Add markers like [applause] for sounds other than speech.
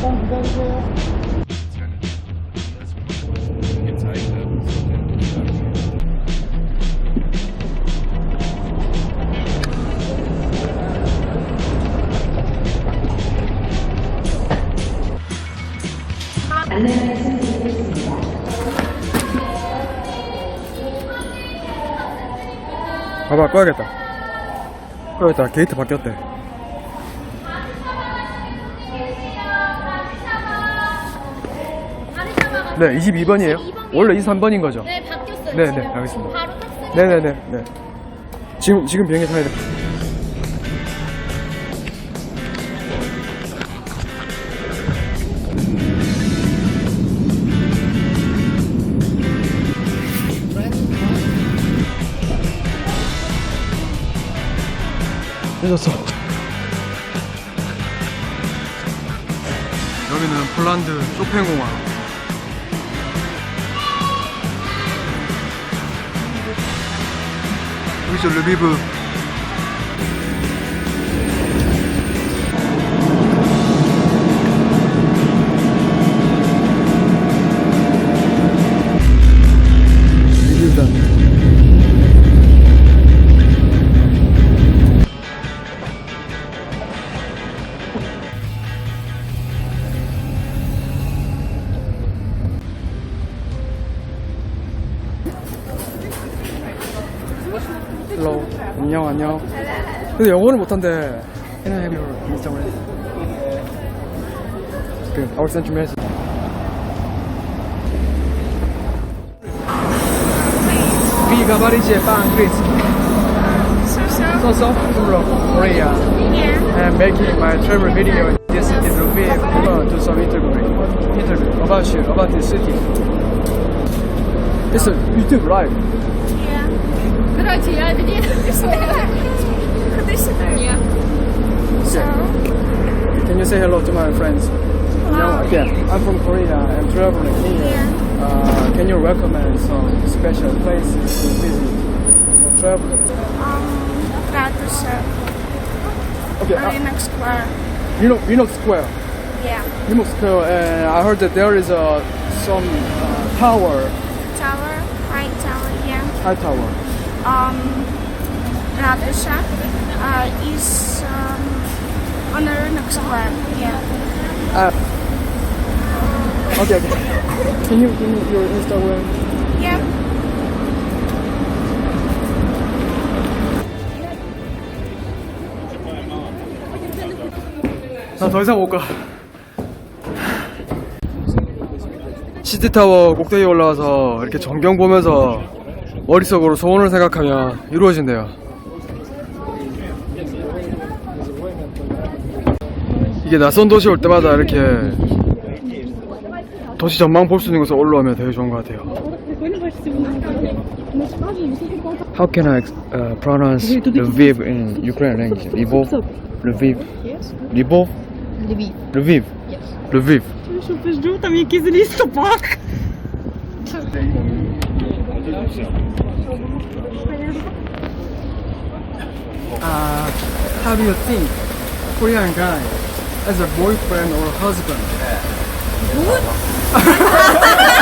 잠깐 기다리세요. 봐봐 꺼야겠다 꺼야겠다 게이트 바뀌었대 네 22번이에요 원래 23번인 거죠 네, 바뀌었어요. 네, 지금. 네, 알겠습니다. 바로 탑승. 네 네 네 네. 지금 지금 비행기 타야 돼 늦었어 여기는 폴란드 쇼팽공항 여기서 헬로 안녕 안녕 근데 영어를 못한대 해나 해비로 인정을 했어 그 아웃센 준비해야지 Vi gabarici e pan crisp. So so from Korea. And making my travel video. This is Ruby. Do some interview. Interview about you, about the city. It's a YouTube live. Yeah. Ходи сюди. Ні. Can you say hello to my friends? No, again, I'm from Korea. I'm traveling here. Uh, can you recommend some special places to visit for travelers? Ратуша, Okay, uh, ринок сквер. you know, you know Square. Yeah. You know Square, and I heard that there is a some uh, tower, Tower, White Tower, yeah. high tower. Um, grabe siya. Uh, is, um, ano rin nagsakuan. Yeah. Uh, okay, okay. Can you give me your Instagram? Yeah. 나더 이상 못 가. 시티타워 꼭대기 올라와서 이렇게 전경 보면서 머릿속으로 소원을 생각하면 이루어진대요. 이게 낯선 도시 올 때마다 이렇게 도시 전망 볼 수 있는 곳에 올라오면 되게 좋은 것 같아요. How can I uh, pronounce Lviv in Ukrainian language? Lvov? Lviv? Lvov? Львів. Lviv? Lviv. Що пизду, там якийсь лістопак. Uh, how do you think Korean guy As a boyfriend or a husband? [laughs]